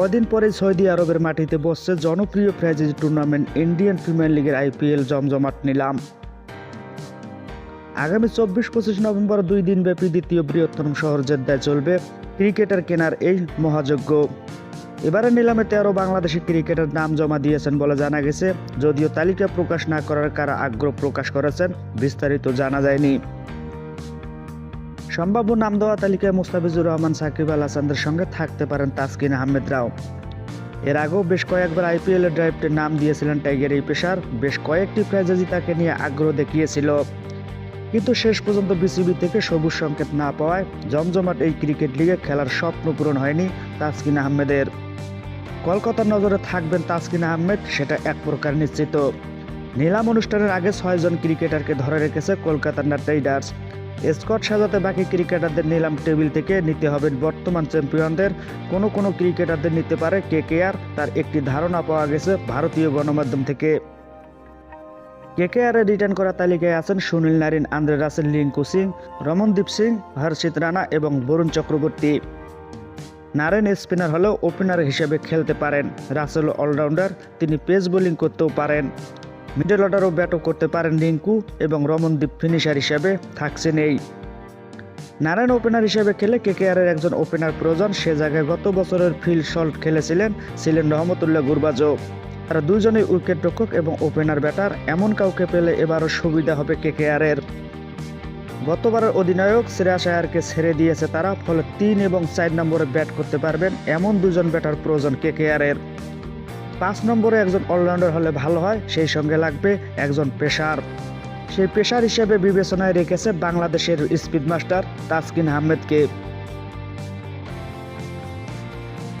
কদিন পরে সৌদি আরবের মাটিতে বসছে জনপ্রিয় ফ্র্যাঞ্চাইজি টুর্নামেন্ট ইন্ডিয়ান প্রিমিয়ার লিগের আইপিএল জমজমাট নিলাম। আগামী চব্বিশ পঁচিশ নভেম্বর দুই দিনব্যাপী দ্বিতীয় বৃহত্তম শহর জেদ্দায় চলবে ক্রিকেটার কেনার এই মহাযজ্ঞ। এবারে নিলামে তেরো বাংলাদেশি ক্রিকেটার নাম জমা দিয়েছেন বলে জানা গেছে, যদিও তালিকা প্রকাশ না করার কারা আগ্রহ প্রকাশ করেছেন, বিস্তারিত জানা যায়নি। সম্ভাব্য নাম দেওয়া তালিকায় মুস্তাফিজুর রহমান, সাকিব আল হাসানদের সঙ্গে থাকতে পারেন তাসকিন আহমেদ রাও। এর আগেও বেশ কয়েকবার আইপিএল এর ড্রাইভটে নাম দিয়েছিলেন টাইগার এই পেশার। বেশ কয়েকটি ফ্র্যাঞ্চাইজি তাকে নিয়ে আগ্রহ দেখিয়েছিল। কিন্তু শেষ পর্যন্ত বিসিবি থেকে সবুজ সংকেত না পাওয়ায় জমজমাট এই ক্রিকেট লিগে খেলার স্বপ্ন পূরণ হয়নি তাসকিন আহমেদের। কলকাতার নজরে থাকবেন তাসকিন আহমেদ, সেটা এক প্রকার নিশ্চিত। নিলাম অনুষ্ঠানের আগে ছয়জন ক্রিকেটারকে ধরে রেখেছে কলকাতার নাইট রাইডার্স। স্কট সাজাতে বাকি ক্রিকেটারদের নিলাম টেবিল থেকে নিতে হবে বর্তমান চ্যাম্পিয়নদের। কোনো কোনো ক্রিকেটারদের নিতে পারে কে কে আর তার একটি ধারণা পাওয়া গেছে ভারতীয় গণমাধ্যম থেকে। কেকেআরে রিটার্ন করা তালিকায় আছেন Sunil Narine, Andre Russell, Rinku Singh, Ramandeep Singh, Harshit Rana এবং বরুণ চক্রবর্তী। নারেন স্পিনার হলেও ওপেনার হিসেবে খেলতে পারেন। রাসেল অলরাউন্ডার, তিনি পেস বোলিং করতেও পারেন। মিডল অর্ডারও ব্যাটও করতে পারেন রিঙ্কু এবং রমনদীপ ফিনিশার হিসেবে থাকছেন এই। নারায়ণ ওপেনার হিসেবে খেলে কে কেকেআরের একজন ওপেনার প্রয়োজন, সে জায়গায় গত বছরের ফিল্ড শল্ট খেলেছিলেন ছিলেন রহমতুল্লাহ গুরবাজও। তারা দুজনেই উইকেট রক্ষক এবং ওপেনার ব্যাটার এমন কাউকে পেলে এবারও সুবিধা হবে কে কেকেআরের গতবারের অধিনায়ক শ্রেয়াস আয়ারকে ছেড়ে দিয়েছে তারা, ফলে তিন এবং চার নম্বরে ব্যাট করতে পারবেন এমন দুজন ব্যাটার প্রয়োজন কে কেকেআরের পাঁচ নম্বরে একজন অলরাউন্ডার হলে ভালো হয়, সেই সঙ্গে লাগবে একজন পেশার সেই পেশার হিসেবে বিবেচনায় রেখেছে বাংলাদেশের স্পিড মাস্টার তাসকিন আহমেদকে।